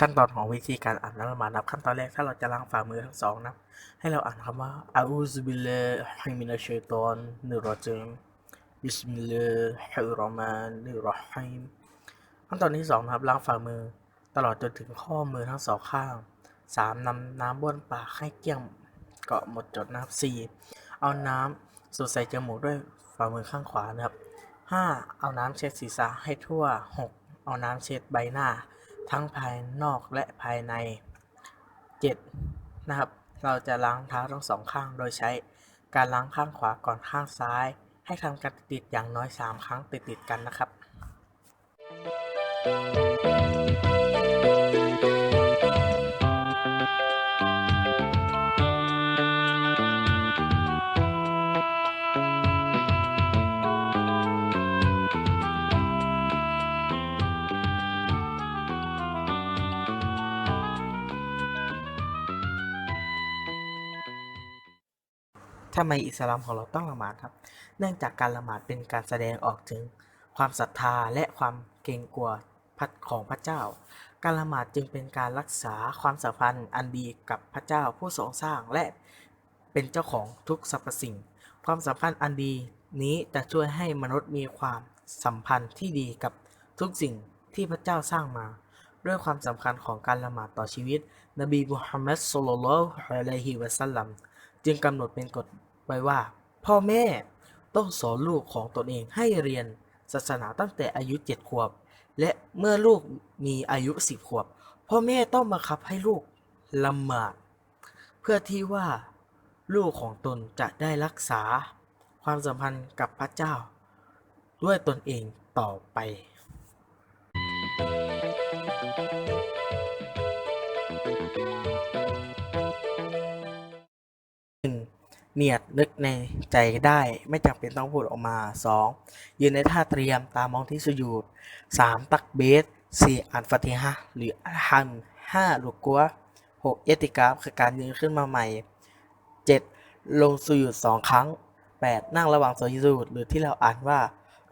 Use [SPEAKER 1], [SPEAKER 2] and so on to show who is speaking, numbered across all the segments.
[SPEAKER 1] ขั้นตอนของวิธีการอ่านน้ำละมานับขั้นตอนแรกถ้าเราจะล้างฝ่ามือทั้งสองนะให้เราอ่านคำว่าอาอูซบิลลฮิมินัชชัยฏอนนิรรจีมบิสมิลลาฮิรเรามานิรเราะฮีมขั้นตอนที่สองนะครับล้างฝ่ามือ ตลอดจนถึงข้อมือทั้งสองข้างสามนำน้ำบ้วนปากให้เกลี้ยงเกาะหมดจดนะครับสี่เอาน้ำสูดใส่จมูกด้วยฝ่ามือข้างขวานะครับห้าเอาน้ำเช็ดศีรษะให้ทั่วหกเอาน้ำเช็ดใบหน้า ทั้งภายนอกและภายใน 7. นะครับ เราจะล้างเท้าทั้งสองข้างโดยใช้การล้างข้างขวาก่อนข้างซ้าย ให้ทำการติดอย่างน้อย 3 ครั้งติดติดกันนะครับ ทำไมอิสลามของเราต้องละหมาดครับ เนื่องจากการละหมาดเป็นการแสดงออกถึงความศรัทธาและความเกรงกลัวพัดของพระเจ้า การละหมาดจึงเป็นการรักษาความสัมพันธ์อันดีกับพระเจ้าผู้ทรงสร้างและเป็นเจ้าของทุกสรรพสิ่ง ความสัมพันธ์อันดีนี้จะช่วยให้มนุษย์มีความสัมพันธ์ที่ดีกับทุกสิ่งที่พระเจ้าสร้างมา ด้วยความสำคัญของการละหมาดต่อชีวิต นบีมุฮัมมัดสุลลัลลอฮุอะลัยฮิวะซัลลัม จึงกำหนดเป็นกฎไว้ว่า พ่อแม่ต้องสอนลูกของตนเองให้เรียนศาสนาตั้งแต่อายุเจ็ดขวบ และเมื่อลูกมีอายุสิบขวบ พ่อแม่ต้องบังคับให้ลูกละหมาด เพื่อที่ว่าลูกของตนจะได้รักษาความสัมพันธ์กับพระเจ้า ด้วยตนเองต่อไป เนียดนึกในใจได้ไม่จำเป็นต้องพูดออกมา 2. ยืนในท่าเตรียมตามองที่สุญูด 3. ตักเบส 4. อ่านฟาติฮะหรืออัลฮัม 5. รุกัว 6. เอติกาฟคือการยืนขึ้นมาใหม่ 7. ลงสุญูดสองครั้ง 8. นั่งระหว่างสุญูดหรือที่เราอ่านว่า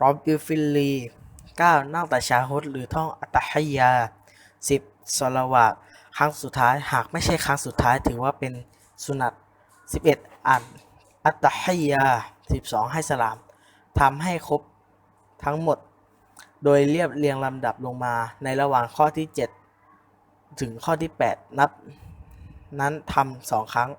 [SPEAKER 1] รอบบิฟิลลี 9. นั่งแต่ชาฮุดหรือท่องอัตฮิยา 10. สลาวาตครั้งสุดท้ายหากไม่ใช่ครั้งสุดท้ายถือว่าเป็นสุนัต 11 อ่านอัตตฮิยา 12 ให้สลามทำให้ครบทั้งหมด โดยเรียบเรียงลำดับลงมาในระหว่างข้อที่ 7 ถึงข้อที่ 8 นับ นั้นทำสองครั้ง